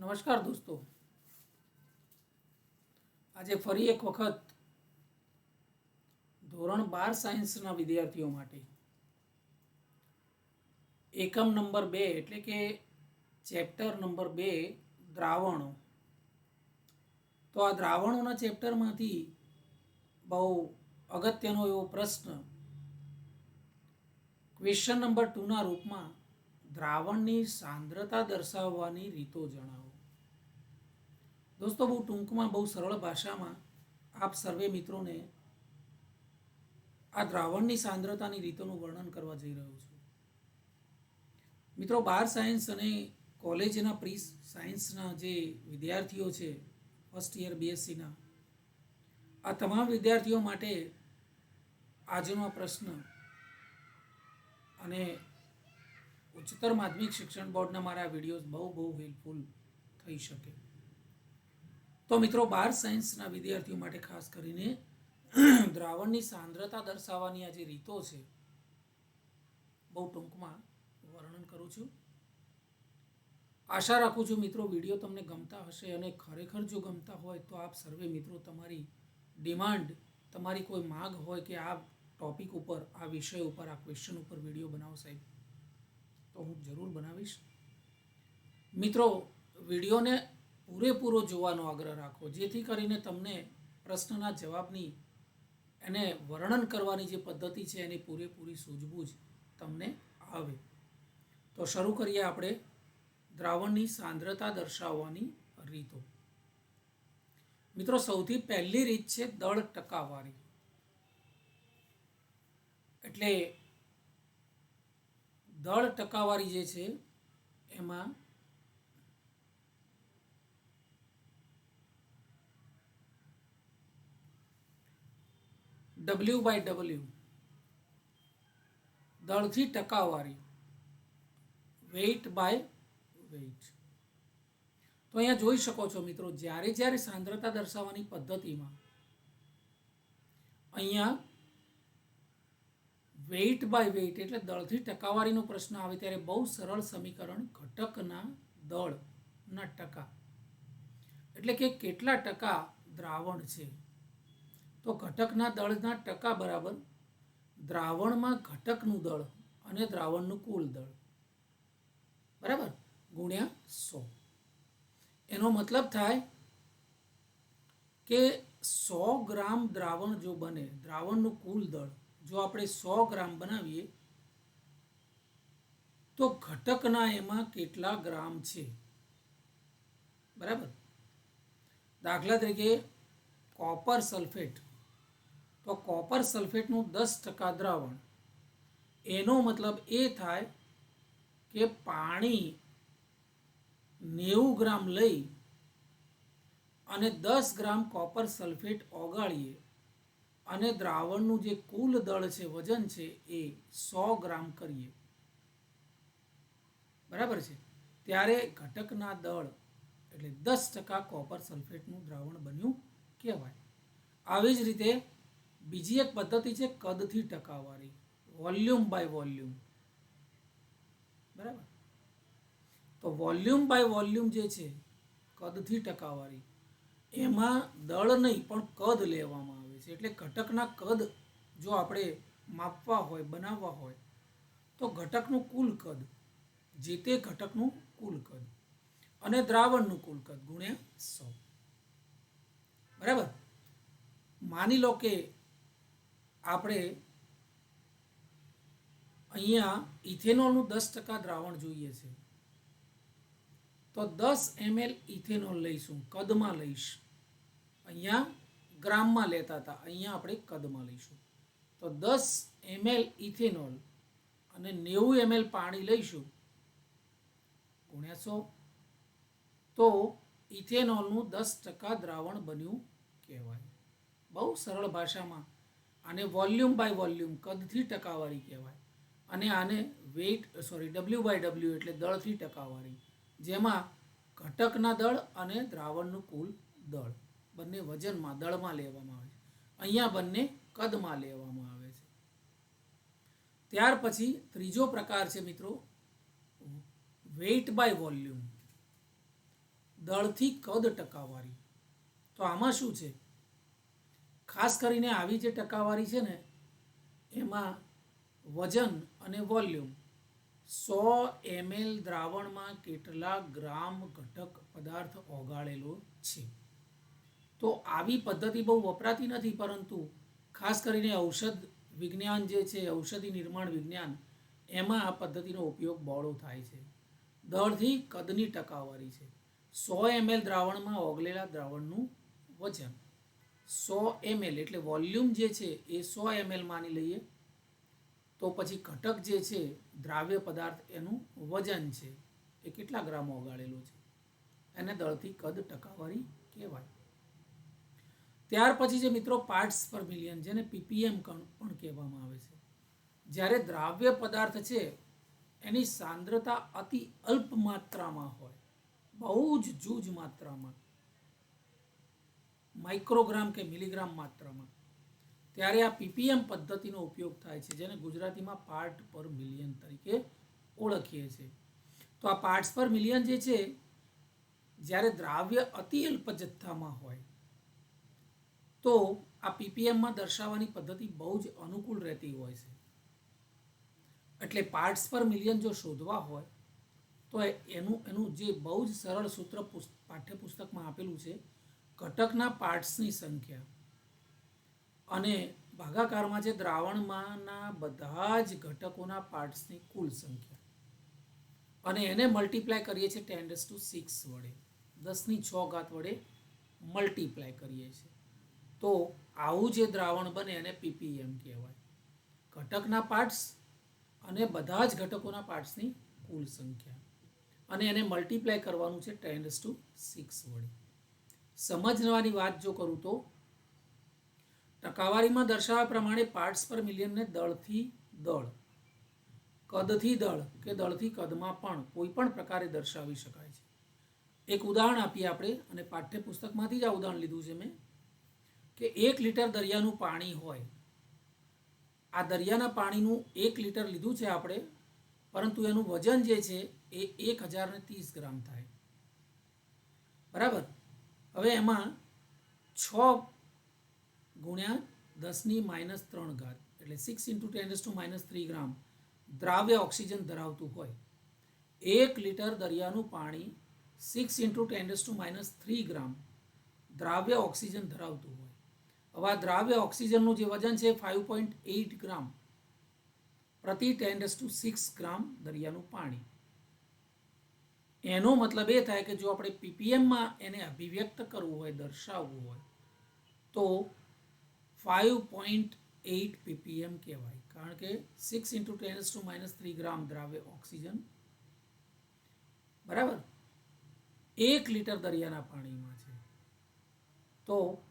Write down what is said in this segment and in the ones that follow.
નમસ્કાર દોસ્તો. આજે ફરી એક વખત ધોરણ બાર સાયન્સના વિદ્યાર્થીઓ માટે. એકમ નંબર બે એટલે કે ચેપ્ટર નંબર બે, દ્રાવણો. તો આ દ્રાવણોના ચેપ્ટરમાંથી બહુ અગત્યનો એવો પ્રશ્ન ક્વેશ્ચન નંબર ટુના રૂપમાં દ્રાવણની સાંદ્રતા દર્શાવવાની રીતો જણાવો. દોસ્તો, બહુ ટૂંકમાં, બહુ સરળ ભાષામાં આપ સર્વે મિત્રોને આ દ્રાવણની સાંદ્રતાની રીતોનું વર્ણન કરવા જઈ રહ્યો છું. મિત્રો, બાર સાયન્સ અને કોલેજના પ્રી, સાયન્સના જે વિદ્યાર્થીઓ છે, ફર્સ્ટ યર બીએસસીના આ તમામ વિદ્યાર્થીઓ માટે આજનો પ્રશ્ન અને ઉચ્ચતર માધ્યમિક શિક્ષણ બોર્ડના મારા વિડીયોઝ બહુ બહુ હેલ્પફુલ થઈ શકે. તો મિત્રો બાર સાયન્સના વિદ્યાર્થીઓ માટે ખાસ કરીને દ્રાવણની સાંદ્રતા દર્શાવવાની આ જે રીતો છે, બહુ ટૂંકમાં વર્ણન કરું છું. આશા રાખું છું મિત્રો વીડિયો તમને ગમતા હશે અને ખરેખર જો ગમતા હોય તો આપ સર્વે મિત્રો તમારી ડિમાન્ડ, તમારી કોઈ માગ હોય કે આ ટોપિક ઉપર, આ વિષય ઉપર, આ ક્વેશ્ચન ઉપર વીડિયો બનાવો સાહેબ, તો હું જરૂર બનાવીશ. મિત્રો વિડીયોને પૂરેપૂરો જોવાનો આગ્રહ રાખો. જેથી કરીને તમને પ્રશ્નના જવાબની એને વર્ણન કરવાની જે પદ્ધતિ છે એની પૂરેપૂરી સૂઝબૂઝ તમને આવે. તો શરૂ કરીએ આપણે દ્રાવણની સાંદ્રતા દર્શાવવાની રીતો. મિત્રો, સૌથી પહેલી રીત છે દળ ટકાવારી. એટલે દળ ટકાવારી જે છે, એમાં ડબલ્યુ બાય ડબલ્યુ દળથી ટકાવારી. વેઇટ બાય વેઇટ તો અહીંયા જોઈ શકો છો મિત્રો, જ્યારે જ્યારે સાંદ્રતા દર્શાવવાની પદ્ધતિમાં અહીંયા વેઇટ બાય વેઇટ એટલે દળથી ટકાવારીનો પ્રશ્ન આવે ત્યારે બહુ સરળ સમીકરણ ઘટકના દળના ટકા. એટલે કે કેટલા ટકા દ્રાવણ છે? તો ઘટકના દળના ટકા બરાબર દ્રાવણમાં ઘટકનું દળ અને દ્રાવણનું કુલ દળ. બરાબર? ગુણ્યા સો. એનો મતલબ થાય કે સો ગ્રામ દ્રાવણ જો બને, દ્રાવણનું કુલ દળ, જો આપણે સો ગ્રામ બનાવીએ, તો ઘટકના એમાં કેટલા ગ્રામ છે? બરાબર? દાખલા તરીકે કોપર સલ્ફેટ તો કોપર સલ્ફેટનું દસ ટકા દ્રાવણ. એનો મતલબ એ થાય કે પાણી નેવું ગ્રામ લઈ અને દસ ગ્રામ કોપર સલ્ફેટ ઓગાળીએ અને દ્રાવણનું જે કુલ દળ છે, વજન છે, એ સો ગ્રામ કરીએ. બરાબર છે? ત્યારે ઘટકના દળ એટલે દસ ટકા કોપર સલ્ફેટનું દ્રાવણ બન્યું કહેવાય. આવી જ રીતે બીજી એક પદ્ધતિ છે કદથી ટકાવારી. વોલ્યુમ બાય વોલ્યુમ બરાબર? તો વોલ્યુમ બાય વોલ્યુમ જે છે, કદથી ટકાવારી. એમાં દળ નહીં, પણ કદ લેવામાં આવે છે. એટલે ઘટકના કદ જો આપણે માપવા હોય, બનાવવા હોય, તો ઘટકનું કુલ કદ. જે તે ઘટકનું કુલ કદ. અને દ્રાવણનું કુલ કદ, ગુણ્યા સો. બરાબર? માની લો કે આપણે અહીંયા ઇથેનોલનું દસ ટકા દ્રાવણ જોઈએ છે. તો દસ એમએલ ઇથેનોલ લઈશું, કદમાં લઈશ. અહીંયા ગ્રામમાં લેતા હતા, અહીંયા આપણે કદમાં લઈશું. તો દસ એમએલ ઇથેનોલ અને નેવું એમએલ પાણી લઈશું. ગુણ્યા સો. તો ઇથેનોલનું દસ ટકા દ્રાવણ બન્યું કહેવાય. બહુ સરળ ભાષામાં આને વોલ્યુમ બાય વોલ્યુમ કદથી ટકાવારી કહેવાય. અને આને wait, sorry W by W એટલે દળથી ટકાવારી, જેમાં ઘટકના દળ અને દ્રાવણનું કુલ દળ. બંને વજનમાં, દળમાં લેવામાં આવે છે. અહીંયા બંને કદમાં લેવામાં આવે છે. ત્યાર પછી ત્રીજો પ્રકાર છે મિત્રો, વેઇટ બાય વોલ્યુમ. દળથી કદ ટકાવારી. તો આમાં શું છે? ખાસ કરીને આવી જે ટકાવારી છે ને, એમાં વજન અને વોલ્યુમ. સો એમએલ દ્રાવણમાં કેટલા ગ્રામ ઘટક પદાર્થ ઓગાળેલો છે. તો આવી પદ્ધતિ બહુ વપરાતી નથી, પરંતુ ખાસ કરીને ઔષધ વિજ્ઞાન જે છે, ઔષધિ નિર્માણ વિજ્ઞાન, એમાં આ પદ્ધતિનો ઉપયોગ બહોળો થાય છે. દળથી કદની ટકાવારી છે. સો એમએલ દ્રાવણમાં ઓગળેલા દ્રાવણનું વજન. સો એમએલ એટલે વોલ્યુમ જે છે એ સો એમએલ માની લઈએ, તો પછી ઘટક જે છે, દ્રાવ્ય પદાર્થ એનું વજન છે એ કેટલા ગ્રામ ઓગાળેલું છે? એને દળથી કદ ટકાવારી કહેવાય. ત્યાર પછી જે મિત્રો પાર્ટ્સ પર મિલિયન જેને પીપીએમ પણ કહેવામાં આવે છે, જ્યારે દ્રાવ્ય પદાર્થ છે એની સાંદ્રતા અતિ અલ્પ માત્રામાં હોય, બહુ જ જૂજ માત્રામાં માઇક્રોગ્રામ કે મિલીગ્રામ માત્રામાં. ત્યારે આ પીપીએમ પદ્ધતિનો ઉપયોગ થાય છે, જેને ગુજરાતીમાં પાર્ટ પર મિલિયન તરીકે ઓળખીએ છીએ તો આ પાર્ટ્સ પર મિલિયન જે છે, જ્યારે દ્રાવ્ય અતિ અલ્પ જથ્થામાં હોય, તો આ પીપીએમમાં દર્શાવવાની પદ્ધતિ બહુ જ અનુકૂળ રહેતી હોય છે. એટલે પાર્ટ્સ પર મિલિયન જો શોધવા હોય, તો એનું એનું જે બહુ જ સરળ સૂત્ર પાઠ્યપુસ્તકમાં આપેલું છે ઘટકના પાર્ટ્સની સંખ્યા. અને ભાગાકારમાં જે દ્રાવણમાંના બધા જ ઘટકોના પાર્ટ્સની કુલ સંખ્યા. અને એને મલ્ટીપ્લાય કરીએ છીએ ટેન ડેસ ટુ સિક્સ વડે. દસની છ ઘાત વડે મલ્ટીપ્લાય કરીએ છીએ. તો આવું જે દ્રાવણ બને એને પીપીએમ કહેવાય. ઘટકના પાર્ટ્સ અને બધા જ ઘટકોના પાર્ટ્સની કુલ સંખ્યા. અને એને મલ્ટીપ્લાય કરવાનું છે ટેન ડેસ ટુ સિક્સ વડે. સમજવાની વાત જો કરું તો, ટકાવારીમાં દર્શાવ્યા પ્રમાણે પાર્ટ્સ પર મિલિયનને દળથી દળ, કદથી દળ કે દળથી કદમાં પણ કોઈ પણ પ્રકારે દર્શાવી શકાય છે. એક ઉદાહરણ આપીએ આપણે અને પાઠ્યપુસ્તકમાંથી જ આ ઉદાહરણ લીધું છે મેં, કે એક લીટર દરિયાનું પાણી હોય. આ દરિયાના પાણીનું એક લીટર લીધું છે આપણે, પરંતુ એનું વજન જે છે એ એક હજાર ને ત્રીસ ગ્રામ થાય. બરાબર? હવે એમાં છ ગુણ્યા દસની માઇનસ ત્રણ ઘાત, એટલે six into ten to minus three gram દ્રાવ્ય ઓક્સિજન ધરાવતું હોય. એક લીટર દરિયાનું પાણી six into ten to minus three gram દ્રાવ્ય ઓક્સિજન ધરાવતું હોય. હવે આ દ્રાવ્ય ઓક્સિજનનું જે વજન છે ફાઇવ પોઈન્ટ એઇટ ગ્રામ પ્રતિ ટેન ટુ સિક્સ ગ્રામ દરિયાનું પાણી. એનો મતલબ એ થાય કે જો આપણે પીપીએમમાં એને અભિવ્યક્ત કરવું હોય, દર્શાવવું હોય, તો ફાઇવ પોઈન્ટ એઇટ પીપીએમ કહેવાય. કારણ કે six into ten to minus three gram ધરાવે ઓક્સિજન. બરાબર? એક લીટર દરિયાના પાણીમાં છે. તો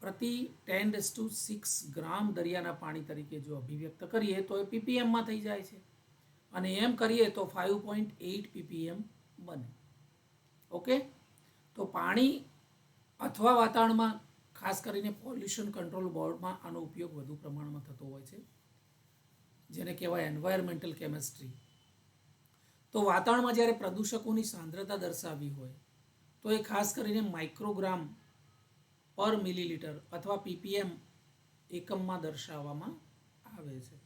પ્રતિ ટેન ડેસ ટુ સિક્સ ગ્રામ દરિયાના પાણી તરીકે જો અભિવ્યક્ત કરીએ, તો એ પીપીએમમાં થઈ જાય છે. અને એમ કરીએ તો ફાઇવ પોઈન્ટ એઇટ પીપીએમ બને. ઓકે? તો પાણી અથવા વાતાવરણમાં, ખાસ કરીને પોલ્યુશન કંટ્રોલ બોર્ડમાં આનો ઉપયોગ વધુ પ્રમાણમાં થતો હોય છે. જેને કહેવાય એન્વાયરમેન્ટલ કેમેસ્ટ્રી તો વાતાવરણમાં જ્યારે પ્રદૂષકોની સાંદ્રતા દર્શાવવી હોય, તો એ ખાસ કરીને માઇક્રોગ્રામ પર મિલીલીટર અથવા પીપીએમ એકમમાં દર્શાવવામાં આવે છે.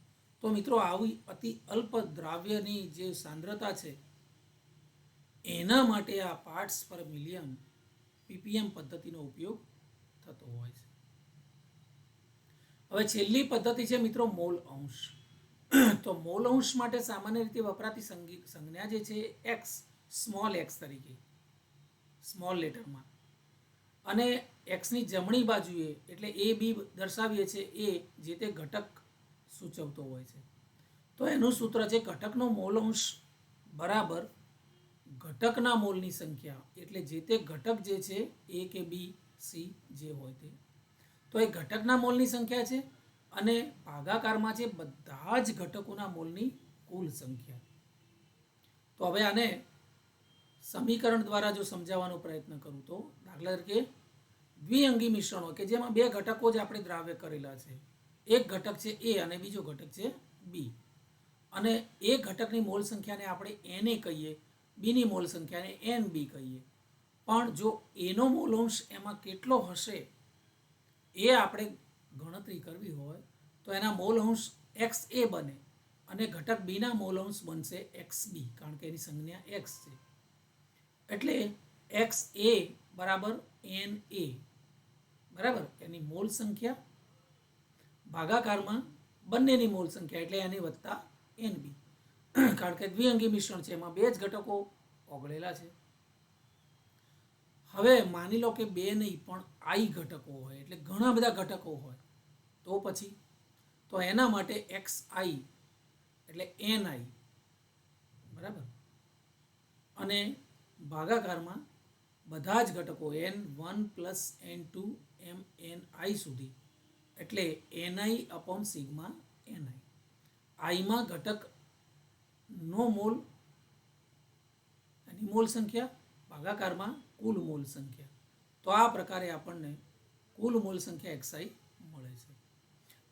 તો મિત્રો, આવી અતિ અલ્પ દ્રાવ્યની જે સાંદ્રતા છે એના માટે આ પાર્ટ્સ પર મિલિયન પીપીએમ પદ્ધતિનો ઉપયોગ થતો હોય છે. હવે છેલ્લી પદ્ધતિ છે મિત્રો મોલ અંશ. તો મોલ અંશ માટે સામાન્ય રીતે વપરાતી સંજ્ઞા જે છે એક્સ સ્મોલ એક્સ તરીકે સ્મોલ લેટરમાં અને એક્સની જમણી બાજુએ એટલે એ બી દર્શાવીએ છીએ એ જે તે ઘટક સૂચવતો હોય છે. તો એનું સૂત્ર છે ઘટકનો મોલ અંશ બરાબર ઘટકના મોલની સંખ્યા એટલે જે તે ઘટક જે છે એ કે બી સી જે હોય તે. તો એ ઘટકના મોલની સંખ્યા છે અને ભાગાકારમાં છે બધા જ ઘટકોના મોલની કુલ સંખ્યા. તો હવે આને સમીકરણ દ્વારા જો સમજાવવાનો પ્રયત્ન કરું તો દાખલા તરીકે દ્વિઅંગી મિશ્રણો કે જેમાં બે ઘટકો જ આપણે દ્રાવ્ય કરેલા છે. એક ઘટક છે એ અને બીજો ઘટક છે બી. અને એ ઘટકની મોલ સંખ્યાને આપણે એને કહીએ બીની મોલ સંખ્યાને એન બી કહીએ. પણ જો એનો મોલ અંશ એમાં કેટલો હશે, એ આપણે ગણતરી કરવી હોય, તો એના મોલ અંશ એક્સ એ બને અને ઘટક બીના મોલ અંશ બનશે એક્સ બી કારણ કે એની સંજ્ઞા એક્સ છે. એટલે એક્સ એ બરાબર એન એ બરાબર? એની મોલ સંખ્યા ભાગાકારમાં બંનેની મોલ સંખ્યા એટલે એની વત્તા એન બી કારણ કે દ્વિઅંગી મિશ્રણ છે, એમાં બે જ ઘટકો ઓગળેલા છે. હવે માની લો કે બે નહીં, પણ આઈ ઘટકો હોય, એટલે ઘણા બધા ઘટકો હોય, તો પછી, તો એના માટે એક્સ આઈ, એટલે એન આઈ, બરાબર? અને ભાગાકારમાં બધા જ ઘટકો N one plus N two M N I સુધી, એટલે એનઆઈ અપોન સિગ્મા એનઆઈ આઈમાં ઘટક નો મોલ, એની મોલ સંખ્યા ભાગાકારમાં કુલ મોલ સંખ્યા. તો આ પ્રકારે આપણને કુલ મોલ સંખ્યા એક્સઆઈ મળે છે.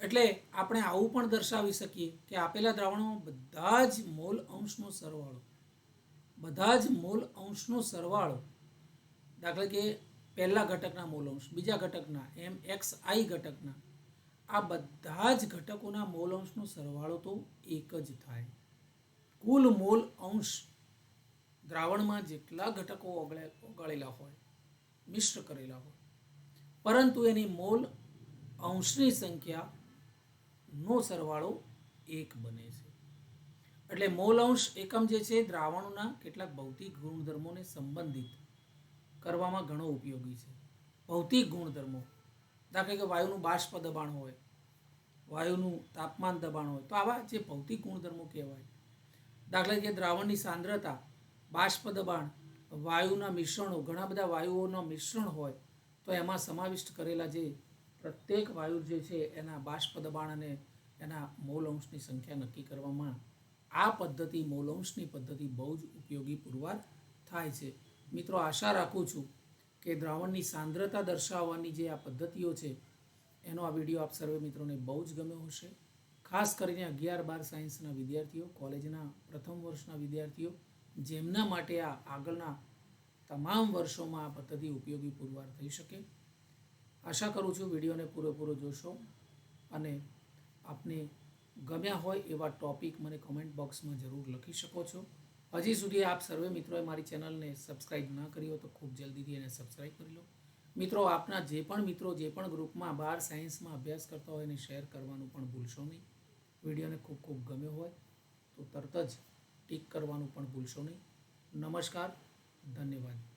એટલે આપણે આવું પણ દર્શાવી શકીએ કે આપેલા દ્રાવણમાં બધા જ મોલ અંશનો સરવાળો, બધા જ મોલ અંશનો સરવાળો, દાખલા કે પહેલા ઘટકના મોલ અંશ, બીજા ઘટકના, એમ એક્સ આઈ ઘટકના, આ બધા જ ઘટકોના મોલ અંશનો સરવાળો તો એક જ થાય. કુલ મોલ અંશ દ્રાવણમાં જેટલા ઘટકો ઓગળે, ઓગાળેલા હોય, મિશ્ર કરેલા હોય, પરંતુ એની મોલ અંશની સંખ્યાનો સરવાળો એક બને છે. એટલે મોલ અંશ એકમ જે છે, દ્રાવણોના કેટલાક ભૌતિક ગુણધર્મોને સંબંધિત કરવામાં ઘણો ઉપયોગી છે. ભૌતિક ગુણધર્મો, દાખલા કે વાયુનું બાષ્પ દબાણ હોય, વાયુનું તાપમાન દબાણ હોય, તો આવા જે ભૌતિક ગુણધર્મો કહેવાય દાખલા કે દ્રાવણની સાંદ્રતા, બાષ્પ દબાણ, વાયુના મિશ્રણો, ઘણા બધા વાયુઓના મિશ્રણ હોય તો એમાં સમાવિષ્ટ કરેલા જે પ્રત્યેક વાયુ જે છે એના બાષ્પ દબાણ અને એના મોલ અંશની સંખ્યા નક્કી કરવામાં આ પદ્ધતિ મોલ અંશની પદ્ધતિ બહુ જ ઉપયોગી પુરવાર થાય છે. મિત્રો, આશા રાખું છું કે દ્રાવણની સાંદ્રતા દર્શાવવાની જે આ પદ્ધતિઓ છે, એનો આ વીડિયો આપ સર્વે મિત્રોને બહુ જ ગમ્યો હશે. ખાસ કરીને અગિયાર બાર સાયન્સના વિદ્યાર્થીઓ, કોલેજના પ્રથમ વર્ષના વિદ્યાર્થીઓ, જેમના માટે આ આગળના તમામ વર્ષોમાં આ પદ્ધતિ ઉપયોગી પુરવાર થઈ શકે. આશા કરું છું વિડીયોને પૂરેપૂરો જોશો અને આપને ગમ્યા હોય એવા ટોપિક મને કમેન્ટ બોક્સમાં જરૂર લખી શકો છો. હજી સુધી આપ સર્વે મિત્રોએ મારી ચેનલને સબસ્ક્રાઇબ ના કરી હોય તો ખૂબ જલ્દીથી એને સબસ્ક્રાઇબ કરી લો. મિત્રો, આપના જે પણ મિત્રો, જે પણ ગ્રુપમાં બાર સાયન્સમાં અભ્યાસ કરતા હોય એને શેર કરવાનું પણ ભૂલશો નહીં. વિડીયોને ખૂબ ખૂબ ગમ્યો હોય તો તરત જ ટીક કરવાનું પણ ભૂલશો નહીં. નમસ્કાર, ધન્યવાદ.